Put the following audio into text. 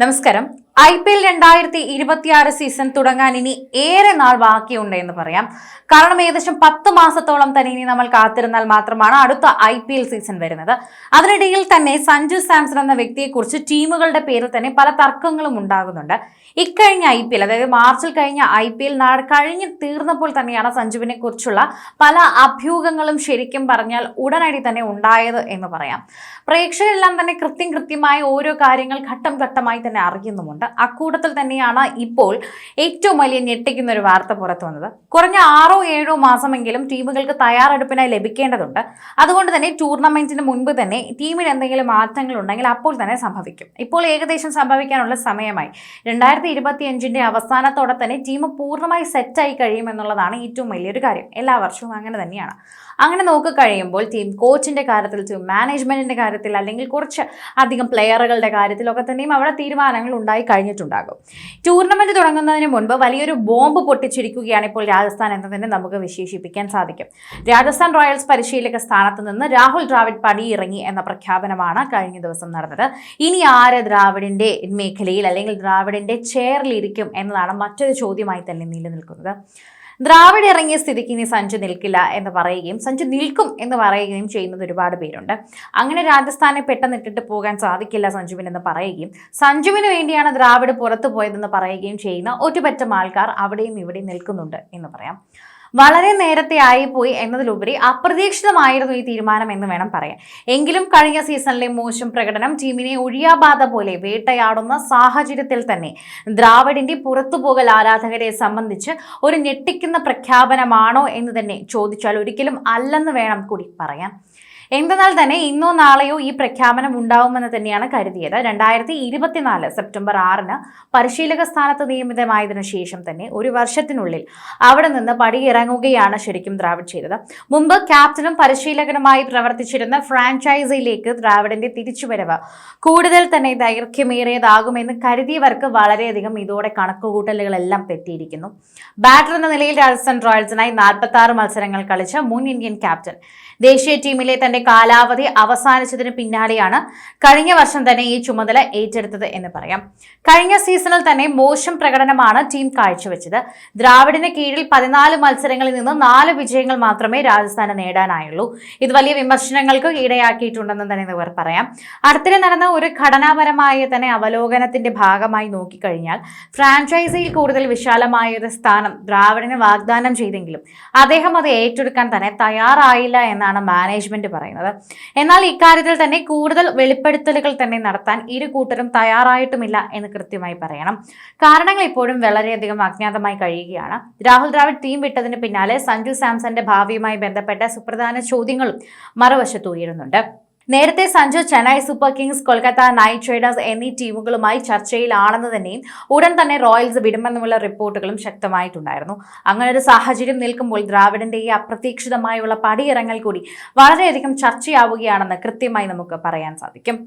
നമസ്കാരം I P L രണ്ടായിരത്തി ഇരുപത്തിയാറ് സീസൺ തുടങ്ങാൻ ഇനി ഏറെ നാൾ ബാക്കിയുണ്ട് എന്ന് പറയാം. കാരണം ഏകദേശം പത്ത് മാസത്തോളം തന്നെ ഇനി നമ്മൾ കാത്തിരുന്നാൽ മാത്രമാണ് അടുത്ത ഐ പി എൽ സീസൺ വരുന്നത്. അതിനിടയിൽ തന്നെ സഞ്ജു സാംസൺ എന്ന വ്യക്തിയെക്കുറിച്ച് ടീമുകളുടെ പേരിൽ തന്നെ പല തർക്കങ്ങളും ഉണ്ടാകുന്നുണ്ട്. ഇക്കഴിഞ്ഞ ഐ പി എൽ അതായത് മാർച്ചിൽ കഴിഞ്ഞ ഐ പി എൽ നാട് കഴിഞ്ഞ് തീർന്നപ്പോൾ തന്നെയാണ് സഞ്ജുവിനെ കുറിച്ചുള്ള പല അഭ്യൂഹങ്ങളും ശരിക്കും പറഞ്ഞാൽ ഉടനടി തന്നെ ഉണ്ടായത് എന്ന് പറയാം. പ്രേക്ഷകരെല്ലാം തന്നെ കൃത്യം കൃത്യമായി ഓരോ കാര്യങ്ങൾ ഘട്ടം ഘട്ടമായി തന്നെ അറിയുന്നുമുണ്ട്. അക്കൂട്ടത്തിൽ തന്നെയാണ് ഇപ്പോൾ ഏറ്റവും വലിയ ഞെട്ടിക്കുന്ന ഒരു വാർത്ത പുറത്തു വന്നത്. കുറഞ്ഞ ആറോ ഏഴോ മാസമെങ്കിലും ടീമുകൾക്ക് തയ്യാറെടുപ്പിനായി ലഭിക്കേണ്ടതുണ്ട്. അതുകൊണ്ട് തന്നെ ടൂർണമെന്റിന് മുൻപ് തന്നെ ടീമിന് എന്തെങ്കിലും മാറ്റങ്ങൾ ഉണ്ടെങ്കിൽ അപ്പോൾ തന്നെ സംഭവിക്കും. ഇപ്പോൾ ഏകദേശം സംഭവിക്കാനുള്ള സമയമായി. രണ്ടായിരത്തി ഇരുപത്തി അഞ്ചിന്റെ അവസാനത്തോടെ തന്നെ ടീം പൂർണമായി സെറ്റായി കഴിയുമെന്നുള്ളതാണ് ഏറ്റവും വലിയൊരു കാര്യം. എല്ലാ വർഷവും അങ്ങനെ തന്നെയാണ്. അങ്ങനെ നോക്കിക്കഴിയുമ്പോൾ ടീം കോച്ചിന്റെ കാര്യത്തിൽ ടീം മാനേജ്മെന്റിന്റെ കാര്യത്തിൽ അല്ലെങ്കിൽ കുറച്ച് അധികം പ്ലെയറുകളുടെ കാര്യത്തിലൊക്കെ തന്നെയും അവിടെ തീരുമാനങ്ങൾ ഉണ്ടായി കഴിഞ്ഞിട്ടുണ്ടാകും. ടൂർണമെന്റ് തുടങ്ങുന്നതിന് മുൻപ് വലിയൊരു ബോംബ് പൊട്ടിച്ചിരിക്കുകയാണ് ഇപ്പോൾ രാജസ്ഥാൻ എന്ന് തന്നെ നമുക്ക് വിശേഷിപ്പിക്കാൻ സാധിക്കും. രാജസ്ഥാൻ റോയൽസ് പരിശീലക സ്ഥാനത്ത് നിന്ന് രാഹുൽ ദ്രാവിഡ് പടിയിറങ്ങി എന്ന പ്രഖ്യാപനമാണ് കഴിഞ്ഞ ദിവസം നടന്നത്. ഇനി ആര് ദ്രാവിഡിന്റെ മേഖലയിൽ അല്ലെങ്കിൽ ദ്രാവിഡിന്റെ ചെയറിലിരിക്കും എന്നതാണ് മറ്റൊരു ചോദ്യമായി തന്നെ നിലനിൽക്കുന്നത്. ദ്രാവിഡ് ഇറങ്ങിയ സ്ഥിതിക്ക് ഇനി സഞ്ജു നിൽക്കില്ല എന്ന് പറയുകയും സഞ്ജു നിൽക്കും എന്ന് പറയുകയും ചെയ്യുന്നത് ഒരുപാട് പേരുണ്ട്. അങ്ങനെ രാജസ്ഥാനെ പെട്ടെന്ന് ഇട്ടിട്ട് പോകാൻ സാധിക്കില്ല സഞ്ജുവിനെന്ന് പറയുകയും സഞ്ജുവിന് വേണ്ടിയാണ് ദ്രാവിഡ് പുറത്തു പോയതെന്ന് പറയുകയും ചെയ്യുന്ന ഒറ്റപറ്റം ആൾക്കാർ അവിടെയും ഇവിടെയും നിൽക്കുന്നുണ്ട് എന്ന് പറയാം. വളരെ നേരത്തെ ആയിപ്പോയി എന്നതിലുപരി അപ്രതീക്ഷിതമായിരുന്നു ഈ തീരുമാനം എന്ന് വേണം പറയാൻ. എങ്കിലും കഴിഞ്ഞ സീസണിലെ മോശം പ്രകടനം ടീമിനെ ഒഴിയാബാധ പോലെ വേട്ടയാടുന്ന സാഹചര്യത്തിൽ തന്നെ ദ്രാവിഡിന്റെ പുറത്തുപോകൽ ആരാധകരെ സംബന്ധിച്ച് ഒരു ഞെട്ടിക്കുന്ന പ്രഖ്യാപനമാണോ എന്ന് തന്നെ ചോദിച്ചാൽ ഒരിക്കലും അല്ലെന്ന് വേണം കൂടി പറയാൻ. എന്തെന്നാൽ തന്നെ ഇന്നോ നാളെയോ ഈ പ്രഖ്യാപനം ഉണ്ടാവുമെന്ന് തന്നെയാണ് കരുതിയത്. രണ്ടായിരത്തി ഇരുപത്തിനാല് സെപ്റ്റംബർ ആറിന് പരിശീലക സ്ഥാനത്ത് നിയമിതമായതിനു ശേഷം തന്നെ ഒരു വർഷത്തിനുള്ളിൽ അവിടെ നിന്ന് പടിയിറങ്ങുകയാണ് ശരിക്കും ദ്രാവിഡ് ചെയ്തത്. മുമ്പ് ക്യാപ്റ്റനും പരിശീലകനുമായി പ്രവർത്തിച്ചിരുന്ന ഫ്രാഞ്ചൈസിയിലേക്ക് ദ്രാവിഡിന്റെ തിരിച്ചുവരവ് കൂടുതൽ തന്നെ ദൈർഘ്യമേറിയതാകുമെന്ന് കരുതിയവർക്ക് വളരെയധികം ഇതോടെ കണക്കുകൂട്ടലുകളെല്ലാം തെറ്റിയിരിക്കുന്നു. ബാറ്റർ എന്ന നിലയിൽ രാജസ്ഥാൻ റോയൽസിനായി നാൽപ്പത്തി മത്സരങ്ങൾ കളിച്ച മുൻ ഇന്ത്യൻ ക്യാപ്റ്റൻ. ദേശീയ ടീമിലെ തന്റെ കാലാവധി അവസാനിച്ചതിന് പിന്നാലെയാണ് കഴിഞ്ഞ വർഷം തന്നെ ഈ ചുമതല ഏറ്റെടുത്തത് എന്ന് പറയാം. കഴിഞ്ഞ സീസണിൽ തന്നെ മോശം പ്രകടനമാണ് ടീം കാഴ്ചവെച്ചത്. ദ്രാവിഡിന് കീഴിൽ പതിനാല് മത്സരങ്ങളിൽ നിന്ന് നാല് വിജയങ്ങൾ മാത്രമേ രാജസ്ഥാന് നേടാനായുള്ളൂ. ഇത് വലിയ വിമർശനങ്ങൾക്ക് ഇടയാക്കിയിട്ടുണ്ടെന്ന് തന്നെ ഇവർ പറയാം. അടുത്തിടെ നടന്ന ഒരു ഘടനാപരമായ തന്നെ അവലോകനത്തിന്റെ ഭാഗമായി നോക്കിക്കഴിഞ്ഞാൽ ഫ്രാഞ്ചൈസിയിൽ കൂടുതൽ വിശാലമായ ഒരു സ്ഥാനം ദ്രാവിഡിന് വാഗ്ദാനം ചെയ്തെങ്കിലും അദ്ദേഹം അത് ഏറ്റെടുക്കാൻ തന്നെ തയ്യാറായില്ല എന്നാണ് മാനേജ്മെന്റ് പറയുന്നത്. എന്നാൽ ഇക്കാര്യത്തിൽ തന്നെ കൂടുതൽ വെളിപ്പെടുത്തലുകൾ തന്നെ നടത്താൻ ഇരു കൂട്ടരും തയ്യാറായിട്ടുമില്ല എന്ന് കൃത്യമായി പറയണം. കാരണങ്ങൾ ഇപ്പോഴും വളരെയധികം അജ്ഞാതമായി കഴിയുകയാണ്. രാഹുൽ ദ്രാവിഡ് ടീം വിട്ടതിന് പിന്നാലെ സഞ്ജു സാംസന്റെ ഭാവിയുമായി ബന്ധപ്പെട്ട സുപ്രധാന ചോദ്യങ്ങളും മറുവശത്ത് ഉയരുന്നുണ്ട്. നേരത്തെ Sanju Chennai Super Kings Kolkata Knight Riders എന്നീ ടീമുകളുമായി ചർച്ചയിലാണെന്ന് തന്നെയും ഉടൻ തന്നെ റോയൽസ് വിടുമെന്നുമുള്ള റിപ്പോർട്ടുകളും ശക്തമായിട്ടുണ്ടായിരുന്നു. അങ്ങനെ ഒരു സാഹചര്യം നിൽക്കുമ്പോൾ ദ്രാവിഡിന്റെ ഈ അപ്രതീക്ഷിതമായുള്ള പടിയിറങ്ങൽ കൂടി വളരെയധികം ചർച്ചയാവുകയാണെന്ന് കൃത്യമായി നമുക്ക് പറയാൻ സാധിക്കും.